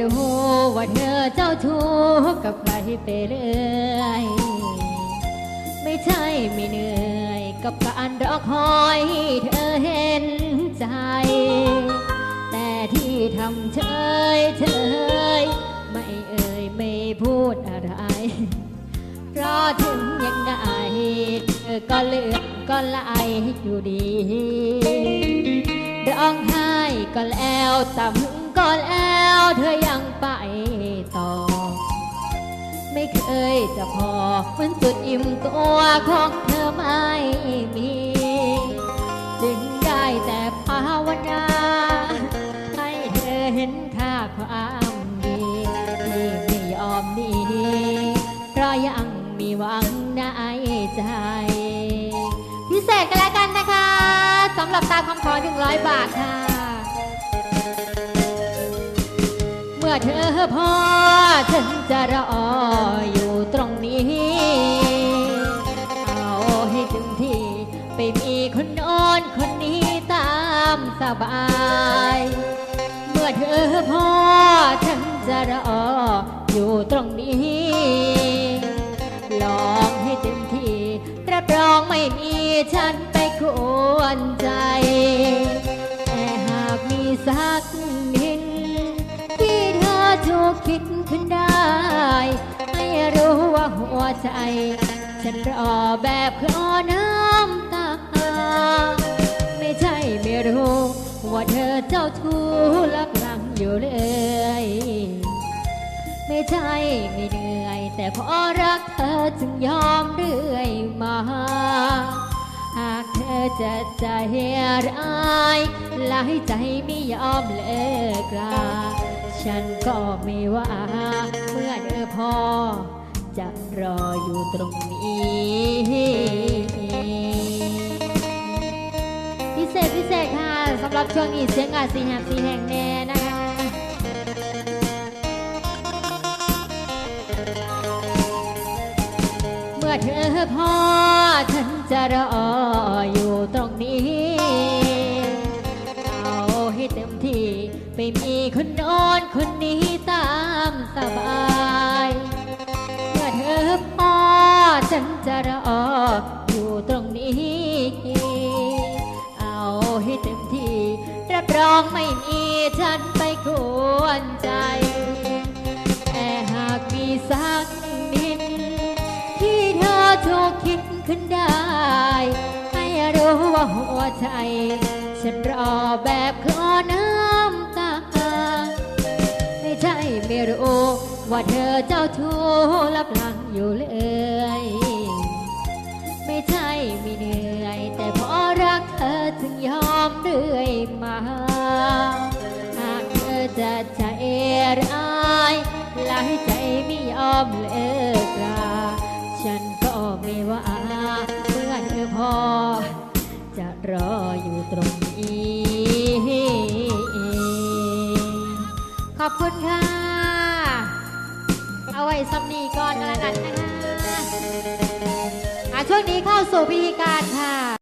รู้ว่าเธอเจ้าชู้กับใครไปเลยไม่ใช่ไม่เหนื่อยกับการรอคอยเธอเห็นใจ แต่ที่ทำเฉยเฉยไม่เอ่ยไม่พูดอะไร เพราะถึงยังไงเธอก็เลือกก็ไล่อยู่ดีร้องไห้ก็แล้วตำก็แล้วเธอยังไปต่อ ไม่เคยจะพอเหมือนจุดอิ่มตัวของเธอไม่มีจึงได้แต่ภาวนาให้เธอเห็นค่าความดีที่ไม่ยอมหนีเพราะยังมีหวังในใจ พิเศษกันแล้วกันนะคะสำหรับตามคำขอ100 บาทค่ะ อเธอพอฉันจะรออยู่ตรงนี้ เอาให้ถึงที่ ไปมีคนนอนคนนี้ตามสบาย เมื่อเธอพอฉันจะรออยู่ตรงนี้ ลองให้เต็มที่รับรองไม่มีฉันไปกวนใจ แต่หากมีสักนิดที่เธอถูก คิดขึ้นได้ให้รู้ว่าหัวใจ ฉันรอแบบคลอน้ำตา ไม่ใช่ไม่รู้ ว่าเธอเจ้าชู้ลักหลังอยู่เลย ไม่ใช่ไม่เหนื่อย แต่เพราะรักเธอจึงยอมเรื่อยมา หากเธอจะใจร้ายหลายใจไม่ยอมเลิกล ฉันก็ไม่ว่าเมื่อเธอพอ จะรออยู่ตรงนี้ พิเศษพิเศษค่ะสำหรับช่วงนี้เสียงอาสีแหบสีแห่งแน่นะคะเมื่อเธอพอฉันจะรอ อนคนนี้ตามสบายเมื่อเธอพอฉันจะรออยู่ตรงนี้ เอาให้เต็มที่รับรองไม่มีฉันไปกวนใจ แต่หากมีสักนิดที่เธอถูกคิดขึ้นได้ให้รู้ว่าหัวใจ ฉันรอแบบคลอน้า ใช่ไม่รู้ว่าเธอเจ้าชู้ลับหลังอยู่เลย ไม่ใช่ไม่เหนื่อย แต่เพราะรักเธอจึงยอมเรื่อยมา หากเธอจะใจร้ายหลายใจไม่ยอมเลิกลาฉันก็ไม่ว่าเมื่อเธอพอ จะรออยู่ตรงนี้ ขอบคุณค่ะ เอาไว้ซัมนีก่อนก็แล้วกันนะคะอะช่วงนี้เข้าสู่พิธีการค่ะ